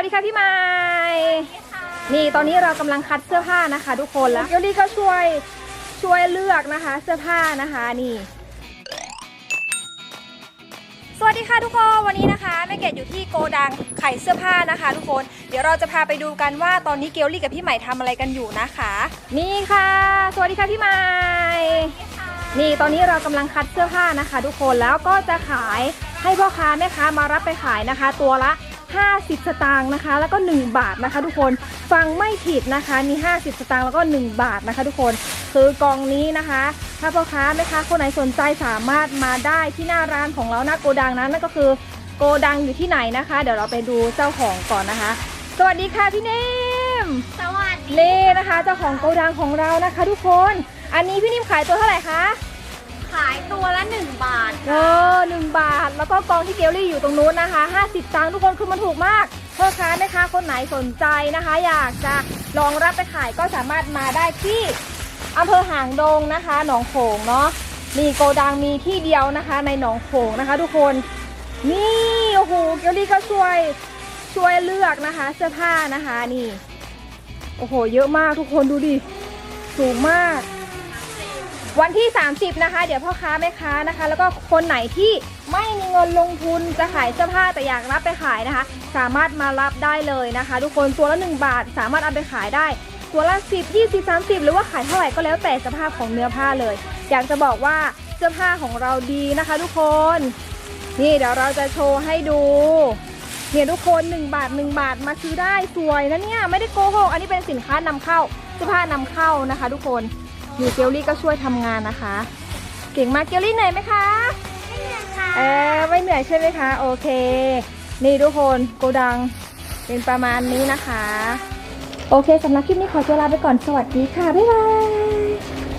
วัสดีค่ะพี่ไม้นี่ตอนนี้เรากำลังคัดเสื้อผ้านะคะ ทุกคนแล้วเกลลี่ก็ช่วยช่วยเลือกนะคะ เสื้อผ้านะคะนี่ สวัสดีค่ะทุกคนวันนี้นะคะแม่เกดอยู่ที่โกดังขายเสื้อผ้านะคะ ทุกคนเดี๋ยวเราจะพาไปดูกันว่าตอนนี้เกลลี่กับพี่ใหม่ทำอะไรกันอยู่นะคะ นี่ค่ะ สวัสดีค่ะพี่ใหม่นี่ตอนนี้เรากำลังคัดเสื้อผ้านะคะ ทุกคนแล้วก็จะขายให้พ่อค้าแม่ค้ามารับไปขายนะคะ ตัวละ 50 สตางค์นะคะ แล้วก็ 1 บาทนะคะ ทุกคนฟังไม่ผิดนะคะมี 50 สตางค์แล้วก็ 1 บาทนะคะ ทุกคนคือกองนี้นะคะ ถ้าพ่อค้าแม่ค้าคนไหนสนใจสามารถมาได้ที่หน้าร้านของเราหน้าโกดังนั้นนั่นก็คือโกดังอยู่ที่ไหนนะคะ เดี๋ยวเราไปดูเจ้าของก่อนนะคะ สวัสดีค่ะพี่เนมสวัสดีนี่นะคะ เจ้าของโกดังของเรานะคะ ทุกคน อันนี้พี่นิ่มขายตัวเท่าไหร่คะขายตัวละ 1 บาทเออห 1 บาท แล้วก็กองที่เกลลี่อยู่ตรงนู้นนะคะ 50ตังค์ทุกคนคือมันถูกมากพ่อค้าแม่ค้าคนไหนสนใจนะคะ อยากจะลองรับไปขายก็สามารถมาได้ที่อำเภอหางดงนะคะ หนองโขงเนาะนี่โกดังมีที่เดียวนะคะ ในหนองโขงนะคะ ทุกคนนี่โอ้โหเกลลี่ก็ช่วยช่วยเลือกนะคะ เสื้อผ้านะคะนี่ โอ้โห เยอะมากทุกคนดูดิ สูงมาก วันที่ 30 นะคะ เดี๋ยวพ่อค้าแม่ค้านะคะ แล้วก็คนไหนที่ไม่มีเงินลงทุนจะขายเสื้อผ้าแต่อยากรับไปขายนะคะ สามารถมารับได้เลยนะคะ ทุกคนตัวละ 1 บาท สามารถเอาไปขายได้ ตัวละ 10 20 30 หรือว่าขายเท่าไหร่ก็แล้วแต่สภาพของเนื้อผ้าเลย อยากจะบอกว่าเสื้อผ้าของเราดีนะคะ ทุกคน นี่เดี๋ยวเราจะโชว์ให้ดูเนี่ยทุกคน 1 บาท 1 บาทมาซื้อได้สวยนะเนี่ยไม่ได้โกหกอันนี้เป็นสินค้านำเข้าเสื้อผ้านำเข้านะคะ ทุกคน นี่เกลลี่ก็ช่วยทำงานนะคะ เก่งมากเกลลี่เหนื่อยไหมคะไม่เหนื่อยค่ะเออไม่เหนื่อยใช่ไหมคะโอเค นี่ทุกคนโกดังเป็นประมาณนี้นะคะ โอเคสำหรับคลิปนี้ขอตัวลาไปก่อนสวัสดีค่ะบ๊ายบาย